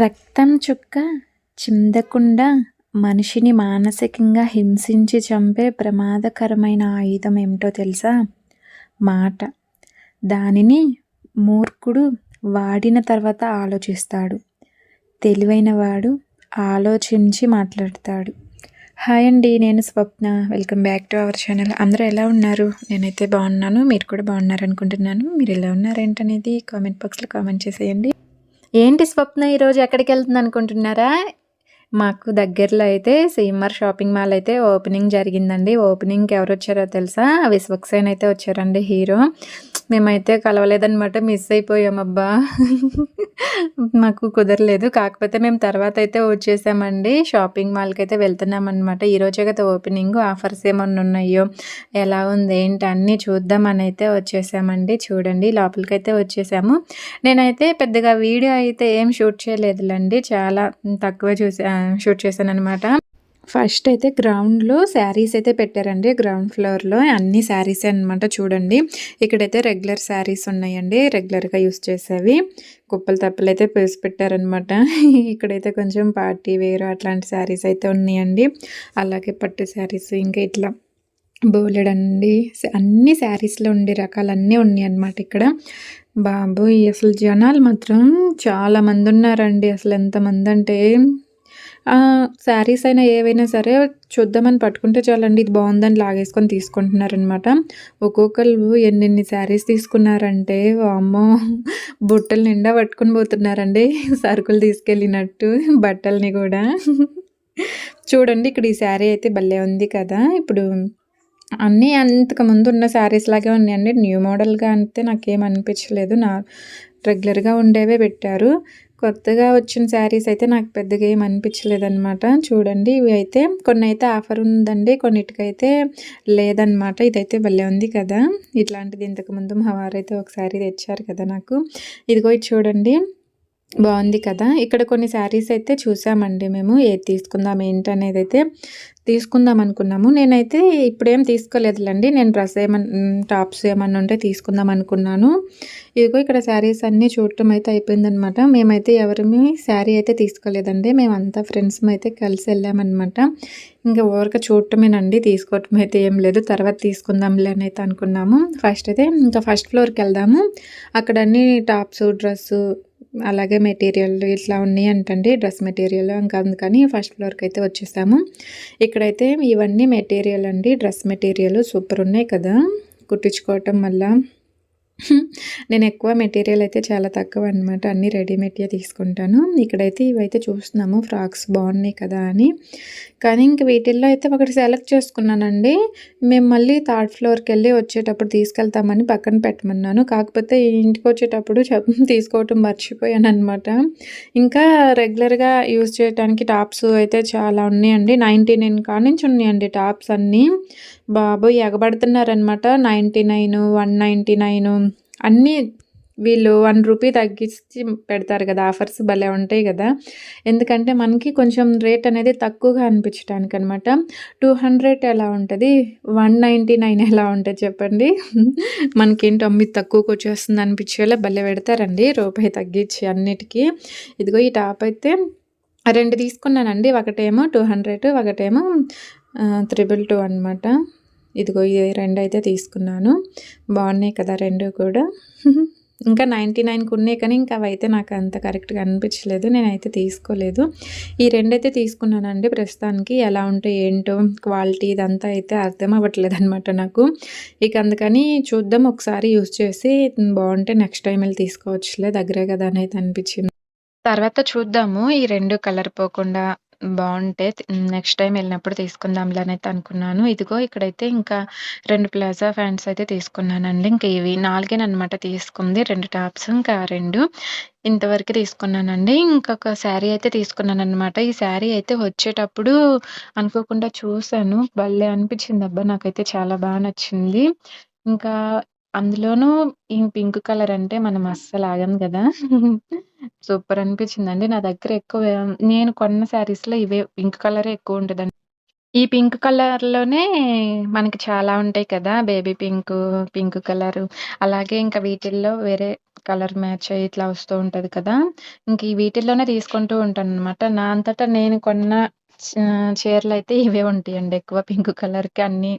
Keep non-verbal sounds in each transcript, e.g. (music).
రక్తం చుక్క చిందకుండా మనిషిని మానసికంగా హింసించి చంపే ప్రమాదకరమైన ఆయుధం ఏమిటో తెలుసా? మాట. దానిని మూర్ఖుడు వాడిన తర్వాత ఆలోచిస్తాడు. తెలివైన వాడు ఆలోచించి మాట్లాడతాడు. హాయ్ అండి నేను Swapna. Welcome back to our channel. అందరూ ఎలా ఉన్నారు? నేనైతే బాగున్నాను. మీరు కూడా బాగున్నారు అనుకుంటున్నాను మీరు ఎలా ఉన్నారేంటనేది కామెంట్ బాక్స్లో కామెంట్ చేసేయండి. ఏంటి స్వప్న ఈరోజు ఎక్కడికి వెళ్తుంది అనుకుంటున్నారా? మాకు దగ్గరలో అయితే సీఎంఆర్ షాపింగ్ మాల్ అయితే ఓపెనింగ్ జరిగిందండి. ఓపెనింగ్కి ఎవరు వచ్చారో తెలుసా? విశ్వక్సేన్ అయితే వచ్చారండి హీరో. మేమైతే కలవలేదనమాట మిస్ అయిపోయామబ్బా మాకు కుదరలేదు. కాకపోతే మేము తర్వాత అయితే వచ్చేసామండి. షాపింగ్ మాల్కి అయితే వెళ్తున్నాం అనమాట ఈరోజే కదా ఓపెనింగ్. ఆఫర్స్ ఏమన్నా ఉన్నాయో ఎలా ఉంది ఏంటి అన్నీ చూద్దామని అయితే వచ్చేసామండి. చూడండి లోపలికి అయితే వచ్చేసాము. నేనైతే పెద్దగా వీడియో అయితే ఏం షూట్ చేయలేదులండి. చాలా తక్కువ చూసా షూట్ చేశాను అనమాట ఫస్ట్ అయితే గ్రౌండ్లో శారీస్ అయితే పెట్టారండి. గ్రౌండ్ ఫ్లోర్లో అన్ని శారీస్ అనమాట చూడండి. ఇక్కడైతే రెగ్యులర్ శారీస్ ఉన్నాయండి. రెగ్యులర్గా యూస్ చేసేవి. కుప్పలు తప్పలు అయితే పేసి పెట్టారనమాట (laughs) ఇక్కడైతే కొంచెం పార్టీ వేరు అట్లాంటి శారీస్ అయితే ఉన్నాయండి. అలాగే పట్టు శారీస్ ఇంకా ఇట్లా బోలెడండి అన్ని శారీస్లో ఉండే రకాలన్నీ ఉన్నాయి అన్నమాట ఇక్కడ. బాబు అసలు జనాలు మాత్రం చాలా మంది ఉన్నారండి. అసలు ఎంతమంది అంటే శారీస్ అయినా ఏవైనా సరే చూద్దామని పట్టుకుంటే చాలండి ఇది బాగుందని లాగేసుకొని తీసుకుంటున్నారనమాట ఒక్కొక్కరు ఎన్నెన్ని శారీస్ తీసుకున్నారంటే అమ్మో బుట్టలు నిండా పట్టుకొని పోతున్నారండి సరుకులు తీసుకెళ్ళినట్టు బట్టల్ని కూడా. చూడండి ఇక్కడ ఈ శారీ అయితే భలే ఉంది కదా ఇప్పుడు అన్నీ అంతకు ముందు ఉన్న శారీస్ లాగే ఉన్నాయండి. న్యూ మోడల్గా అంటే నాకేం అనిపించలేదు. నా రెగ్యులర్గా ఉండేవే పెట్టారు. కొత్తగా వచ్చిన శారీస్ అయితే నాకు పెద్దగా ఏం అనిపించలేదన్నమాట. చూడండి ఇవి అయితే కొన్ని అయితే ఆఫర్ ఉందండి. కొన్నిటికైతే లేదనమాట ఇదైతే భలే ఉంది కదా. ఇట్లాంటిది ఇంతకుముందు మా వారైతే ఒక శారీ తెచ్చారు కదా నాకు. ఇదిగో ఇది చూడండి. బాగుంది కదా. ఇక్కడ కొన్ని శారీస్ అయితే చూసామండి మేము. ఏది తీసుకుందాం ఏంటనేది అయితే తీసుకుందాం అనుకున్నాము. నేనైతే ఇప్పుడేం తీసుకోలేదులండి. నేను డ్రెస్ ఏమన్నా టాప్స్ ఏమన్నా ఉంటే తీసుకుందాం అనుకున్నాను. ఇదిగో ఇక్కడ శారీస్ అన్నీ చూడటం అయితే అయిపోయిందనమాట. మేమైతే ఎవరిమి శారీ అయితే తీసుకోలేదండి. మేమంతా ఫ్రెండ్స్ అయితే కలిసి వెళ్ళామన్నమాట ఇంకా ఊరక చూడటమేనండి. తీసుకోవటం అయితే ఏం లేదు. తర్వాత తీసుకుందాంలే అని అయితే అనుకున్నాము. ఫస్ట్ అయితే ఇంకా ఫస్ట్ ఫ్లోర్కి వెళ్దాము. అక్కడ అన్ని టాప్స్ డ్రెస్సు అలాగే మెటీరియల్ ఇట్లా ఉన్నాయి అంటండి డ్రెస్ మెటీరియల్ ఇంకా అందుకని ఫస్ట్ ఫ్లోర్కి అయితే వచ్చేసాము. ఇక్కడైతే ఇవన్నీ మెటీరియల్ అండి డ్రెస్ మెటీరియల్ సూపర్ ఉన్నాయి కదా. కుట్టించుకోవటం వల్ల నేను ఎక్కువ మెటీరియల్ అయితే చాలా తక్కువ అనమాట అన్నీ రెడీమేడ్గా తీసుకుంటాను. ఇక్కడైతే ఇవైతే చూస్తున్నాము. ఫ్రాక్స్ బాగున్నాయి కదా అని. కానీ ఇంక వీటిల్లో అయితే ఒకటి సెలెక్ట్ చేసుకున్నానండి. మేము మళ్ళీ థర్డ్ ఫ్లోర్కి వెళ్ళి వచ్చేటప్పుడు తీసుకెళ్తామని పక్కన పెట్టమన్నాను. కాకపోతే ఇంటికి వచ్చేటప్పుడు (laughs) తీసుకోవటం మర్చిపోయాను అనమాట ఇంకా రెగ్యులర్గా యూజ్ చేయడానికి టాప్స్ అయితే చాలా ఉన్నాయండి. నైంటీ నైన్ కానించి ఉన్నాయండి టాప్స్ అన్నీ. బాబు ఎగబడుతున్నారనమాట ninety nine one ninety nine అన్నీ వీళ్ళు వన్ రూపీ తగ్గించి పెడతారు కదా. ఆఫర్స్ భలే ఉంటాయి కదా. ఎందుకంటే మనకి కొంచెం రేట్ అనేది తక్కువగా అనిపించడానికి అనమాట టూ హండ్రెడ్ ఎలా ఉంటుంది? వన్ నైంటీ నైన్ ఎలా ఉంటుంది చెప్పండి. మనకేంటి అమ్మి తక్కువకి వచ్చేస్తుంది అనిపించేలా భలే పెడతారండి. రూపాయి తగ్గించి అన్నిటికీ. ఇదిగో ఈ టాప్ అయితే రెండు తీసుకున్నానండి. ఒకటేమో టూ హండ్రెడ్ ఒకటేమో త్రిబుల్ టూ అనమాట ఇదిగో ఈ రెండు అయితే తీసుకున్నాను. బాగున్నాయి కదా రెండు కూడా. (laughs) ఇంకా నైంటీ నైన్కి ఉన్నాయి కానీ ఇంకా అవైతే నాకు అంత కరెక్ట్గా అనిపించలేదు. నేనైతే తీసుకోలేదు. ఈ రెండైతే తీసుకున్నానండి ప్రస్తుతానికి. ఎలా ఉంటే ఏంటో క్వాలిటీ ఇదంతా అయితే అర్థం అవ్వట్లేదు అనమాట నాకు. ఇక అందుకని చూద్దాం ఒకసారి యూజ్ చేసి బాగుంటే నెక్స్ట్ టైం వెళ్ళి తీసుకోవచ్చులే దగ్గరే కదా అని అయితే అనిపించింది. తర్వాత చూద్దాము ఈ రెండు కలర్ పోకుండా బాగుంటే నెక్స్ట్ టైం వెళ్ళినప్పుడు తీసుకుందాంలే అనైతే అయితే అనుకున్నాను. ఇదిగో ఇక్కడైతే ఇంకా రెండు ప్లాజా ఫ్యాంట్స్ అయితే తీసుకున్నానండి. ఇంక ఇవి అనమాట తీసుకుంది. రెండు టాప్స్ ఇంకా రెండు ఇంతవరకు తీసుకున్నానండి. ఇంకొక శారీ అయితే తీసుకున్నాననమాట. ఈ శారీ అయితే వచ్చేటప్పుడు అనుకోకుండా చూసాను. భలే అబ్బా నాకైతే చాలా బాగా నచ్చింది. ఇంకా అందులోనూ ఈ పింక్ కలర్ అంటే మనం అస్సలు ఆగం కదా (laughs) సూపర్ అనిపించిందండి. నా దగ్గర ఎక్కువ నేను కొన్న శారీస్‌లో ఇవే పింక్ కలరే ఎక్కువ ఉంటదండి. ఈ పింక్ కలర్‌లోనే మనకి చాలా ఉంటాయి కదా! బేబీ పింకు, పింక్ కలరు అలాగే ఇంకా వీటిల్లో వేరే కలర్ మ్యాచ్ అయ్యి ఇట్లా వస్తూ ఉంటది కదా! ఇంక ఈ వీటిల్లోనే తీసుకుంటూ ఉంటాననమాట. నా అంతటా నేను కొన్న చ చీరలైతే ఇవే ఉంటాయండి ఎక్కువ పింక్ కలర్‌కి అన్నీ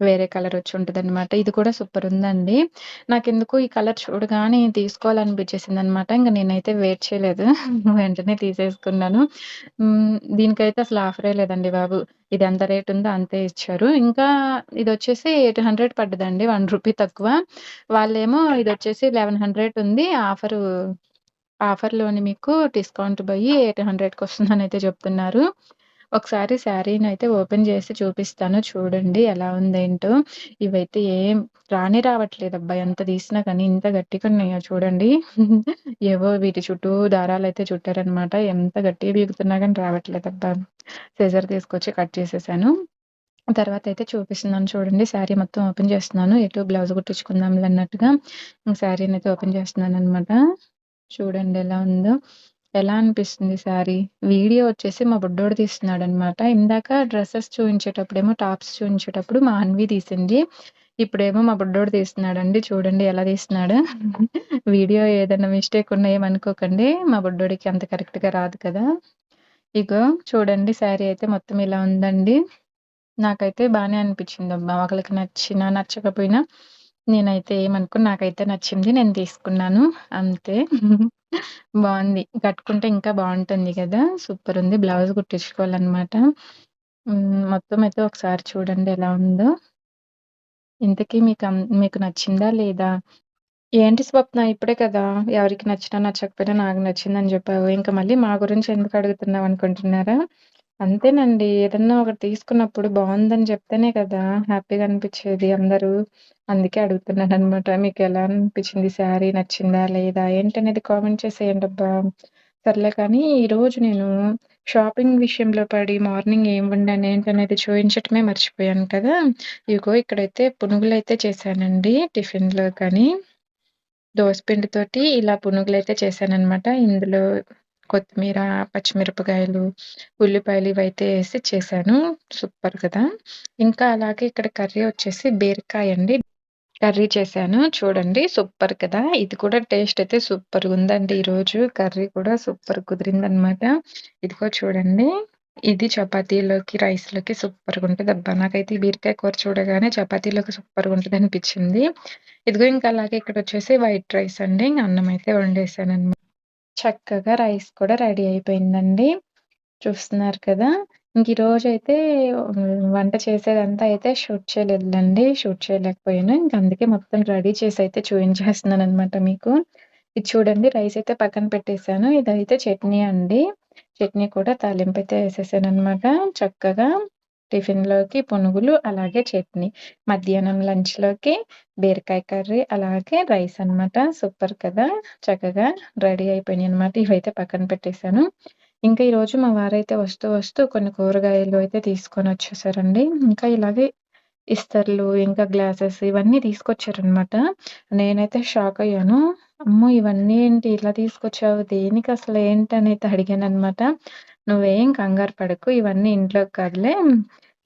వేరే కలర్ వచ్చి ఉంటదనమాట. ఇది కూడా సూపర్ ఉందండి. నాకెందుకో ఈ కలర్ చూడగానే తీసుకోవాలనిపించేసింది అనమాట ఇంక నేనైతే వెయిట్ చేయలేదు. (laughs) వెంటనే తీసేసుకున్నాను. దీనికైతే అసలు ఆఫరే లేదండి బాబు. ఇది ఎంత రేట్ ఉందో అంతే ఇచ్చారు. ఇంకా ఇది వచ్చేసి ఎయిట్ హండ్రెడ్ పడ్డదండి. వన్ రూపీ తక్కువ. వాళ్ళేమో ఇది వచ్చేసి లెవెన్ హండ్రెడ్ ఉంది. ఆఫరు ఆఫర్‌లోని మీకు డిస్కౌంట్ పోయి 800కి వస్తుందనైతే చెప్తున్నారు. ఒకసారి శారీని అయితే ఓపెన్ చేసి చూపిస్తాను చూడండి ఎలా ఉందేంటో. ఇవైతే ఏం రాని రావట్లేదు అబ్బాయి ఎంత తీసినా కానీ ఇంత గట్టిగా ఉన్నాయో చూడండి. ఏవో వీటి చుట్టూ దారాలు అయితే చుట్టారనమాట. ఎంత గట్టిగా విగుతున్నా కానీ రావట్లేదు అబ్బా సీజర్ తీసుకొచ్చి కట్ చేసేసాను. తర్వాత అయితే చూపిస్తున్నాను చూడండి. శారీ మొత్తం ఓపెన్ చేస్తున్నాను. ఎటు బ్లౌజ్ కుట్టించుకుందాం అన్నట్టుగా అయితే ఓపెన్ చేస్తున్నాను అనమాట చూడండి ఎలా ఉందో. ఎలా అనిపిస్తుంది శారీ? వీడియో వచ్చేసి మా బుడ్డోడు తీస్తున్నాడనమాట. ఇందాక డ్రెసెస్ చూయించేటప్పుడేమో టాప్స్ చూయించేటప్పుడు మా అన్వి తీసింది. ఇప్పుడేమో మా బుడ్డోడు తీస్తున్నాడండి. చూడండి ఎలా తీస్తున్నాడో. (laughs) వీడియో ఏదైనా మిస్టేక్ ఉన్నా ఏమనుకోకండి. మా బుడ్డోడికి అంత కరెక్ట్‌గా రాదు కదా! ఇగో చూడండి శారీ అయితే మొత్తం ఇలా ఉందండి. నాకైతే బానే అనిపించిందబ్బా! ఒకళ్ళకి నచ్చినా, నచ్చకపోయినా నేనైతే ఏమనుకోను. నాకైతే నచ్చింది. నేను తీసుకున్నాను. అంతే. (laughs) బావుంది. కట్టుకుంటే ఇంకా బావుంటుంది గదా! సూపరుంది. బ్లౌజ్ కుట్టించుకోవాలనమాట. హ్మ్. మొత్తం అయితే ఒకసారి చూడండి ఎలా ఉందో. ఇంతకీ మీకు అం మీకు నచ్చిందా లేదా? ఏంటి స్వప్న ఇప్పుడే కదా! ఎవరికి నచ్చినా, నచ్చకపోయినా నాకు నచ్చిందని జెప్పావు. ఇంక మళ్ళీ మా గురించి ఎందుకు అడుగుతున్నావు అనుకుంటున్నారా? అంతేనండి. ఏదన్నా ఒకటి తీసుకున్నప్పుడు బావుందని చెప్తేనే కదా హ్యాపీగా అనిపిచ్చేది అందరూ. అందుకే అడుగుతున్నాననమాట. మీకెలా అనిపిచ్చింది శారీ నచ్చిందా? లేదా? ఏంటనేది కామెంట్ చేసేయండబ్బా! సర్లే కానీ ఈరోజు నేను షాపింగ్ విషయంలో పడి మార్నింగ్ ఏం వండాను ఏంటనేది చూయించటమే మర్చిపోయాను కదా! ఇగో ఇక్కడైతే పునుగులైతే చేశానండి టిఫిన్‌లో కానీ. దోసపిండితోటి ఇలా పునుగులైతే చేశాననమాట. ఇందులో కొత్తిమీర, పచ్చిమిరపకాయలు, ఉల్లిపాయలు ఇవైతే వేసి చేశాను. సూపర్ కదా! ఇంకా అలాగే ఇక్కడ కర్రీ వచ్చేసి బీరకాయ అండి. కర్రీ చేశాను. చూడండి సూపర్ కదా! ఇది కూడా టేస్ట్ అయితే సూపర్ ఉందండి ఈరోజు. కర్రీ కూడా సూపర్ కుదిరిందనమాట. ఇదిగో చూడండి. ఇది చపాతీలోకి, రైస్‌లోకి అబ్బా నాకైతే ఈ బీరకాయ కూర చూడగానే చపాతీలోకి అనిపించింది ఇదిగో ఇంకా అలాగే ఇక్కడ వచ్చేసి వైట్ రైస్ అండి. అన్నం అయితే వండేశాననమాట. చక్కగా రైస్ కూడా రెడీ అయిపోయిందండి. చూస్తున్నారు కదా! ఇంక ఈరోజైతే అయితే వంట చేసేదంతా అయితే షూట్ చేయలేదులెండి. షూట్ చేయలేకపోయాను. ఇంక అందుకే మొత్తం రెడీ చేసి అయితే చూపించేస్తున్నాను అనమాట మీకు. ఇది చూడండి రైస్ అయితే పక్కన పెట్టేసాను. ఇదైతే చట్నీ అండి. చట్నీ కూడా తాలింపు అయితే వేసేసాను అనమాట చక్కగా టిఫిన్‌లోకి పునుగులు, అలాగే చట్నీ. మధ్యాహ్నం లంచ్‌లోకి బీరకాయ కర్రీ, అలాగే రైస్ అనమాట. సూపర్ కదా! చక్కగా రెడీ అయిపోయినాయనమాట. ఇవైతే పక్కన పెట్టేసాను. ఇంకా ఈరోజు మా వారైతే వస్తూ, వస్తూ కొన్ని కూరగాయలు అయితే తీసుకొని వచ్చేసారండి ఇంకా ఇలాగే ఇస్తర్లు, ఇంకా గ్లాసెస్ ఇవన్నీ తీసుకొచ్చారనమాట. నేనైతే షాక్ అయ్యాను అమ్మో! ఇవన్నీ ఏంటి ఇలా తీసుకొచ్చావు? దేనికి దేనికసలు ఏంటనైతే అడిగాననమాట. నువ్వేం కంగారు పడకు. ఇవన్నీ ఇంట్లోకి కదలే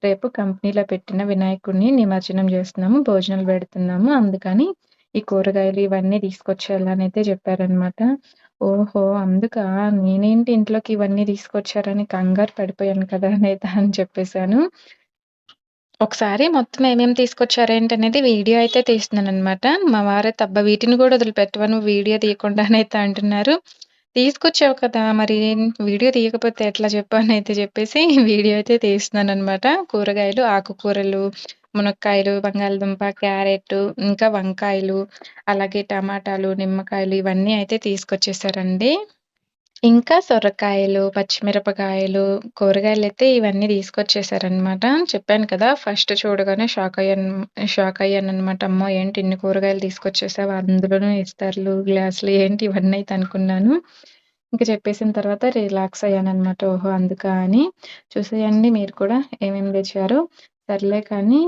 రేపు కంపెనీలో పెట్టిన వినాయకుడిని నిమజ్జనం చేస్తున్నాము. భోజనాలు పెడుతున్నాము. అందుకని ఈ కూరగాయలు ఇవన్నీ తీసుకొచ్చేయాలనైతే చెప్పారనమాట. ఓహో! అందుక నేనేంటి ఇంట్లోకి ఇవన్నీ తీసుకొచ్చారని కంగారు పడిపోయాను కదా! అనేది అని చెప్పేసాను. ఒకసారి మొత్తం ఏమేమి తీసుకొచ్చారేంటనేది వీడియో అయితే తీస్తున్నాను అనమాట మా వారైతే అబ్బా! వీటిని కూడా వదిలిపెట్టవను వీడియో తీయకుండా అయితే అంటున్నారు. తీసుకొచ్చావు కదా! మరి వీడియో తీయకపోతే ఎట్లా చెప్పు అనైతే చెప్పేసి (laughs) వీడియో అయితే తీస్తున్నాననమాట. కూరగాయలు, ఆకుకూరలు, మునక్కాయలు, బంగాళదుంప, క్యారెట్, ఇంకా వంకాయలు, అలాగే టమాటాలు, నిమ్మకాయలు ఇవన్నీ అయితే తీసుకొచ్చేసారండి. ఇంకా సొరకాయలు, పచ్చిమిరపకాయలు, కూరగాయలైతే ఇవన్నీ తీసుకొచ్చేసారనమాట. చెప్పాను కదా! ఫస్ట్ చూడగానే షాక్ అయ్యాను షాక్ అయ్యాను అనమాట అమ్మో! ఏంటి ఇన్ని కూరగాయలు తీసుకొచ్చేసావు? అందులోనూ ఇస్తర్లు, గ్లాసులు ఏంటి ఇవన్నీ అయితే అనుకున్నాను. ఇంక చెప్పేసిన తర్వాత రిలాక్స్ అయ్యాననమాట. ఓహో! అందుకా అని. చూసేయండి మీరు కూడా ఏమేమి తెచ్చారో. సర్లే కానీ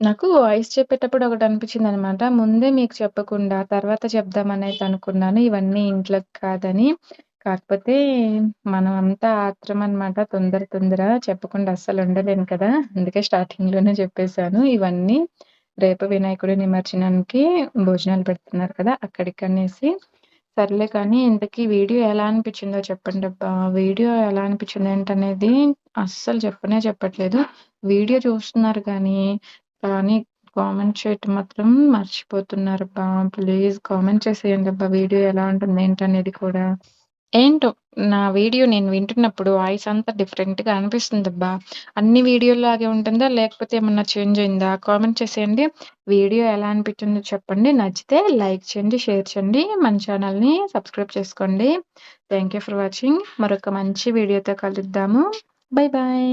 నాకు వాయిస్ చెప్పేటప్పుడు ఒకటనిపించిందనమాట. ముందే మీకు చెప్పకుండా తర్వాత చెప్దామనైతే అనుకున్నాను. ఇవన్నీ ఇంట్లోకి కాదని. కాకపోతే మనం అంతా ఆత్రం అనమాట. తొందర తొందర చెప్పకుండా అస్సలు ఉండలేను కదా! అందుకే స్టార్టింగ్‌లోనే చెప్పేసాను. ఇవన్నీ రేపు వినాయకుడి నిమజ్జనానికి భోజనాలు పెడుతున్నారు కదా! అక్కడికనేసి సర్లే కానీ ఇంతకీ వీడియో ఎలా అనిపించిందో చెప్పండబ్బా! వీడియో ఎలా అనిపించింది ఏంటనేది అస్సలు చెప్పనే చెప్పట్లేదు. వీడియో చూస్తున్నారు కానీ, కానీ కామెంట్ చేయటం మాత్రం మర్చిపోతున్నారబ్బా! ప్లీజ్ కామెంట్ చేసేయండబ్బా! వీడియో ఎలా ఉంటుంది ఏంటనేది కూడా. ఏంటో నా వీడియో నేను వింటున్నప్పుడు వాయిస్ అంతా డిఫరెంట్‌గా అనిపిస్తుందబ్బా! అన్ని వీడియోల్లాగే ఉంటుందా? లేకపోతే ఏమన్నా చేంజ్ అయిందా? కామెంట్ చేసేయండి. వీడియో ఎలా అనిపించిందో చెప్పండి. నచ్చితే లైక్ చేయండి, షేర్ చేయండి. మన ఛానల్‌ని సబ్స్క్రైబ్ చేసుకోండి. Thank you for watching. మరొక మంచి వీడియోతో కలుద్దాము. Bye bye.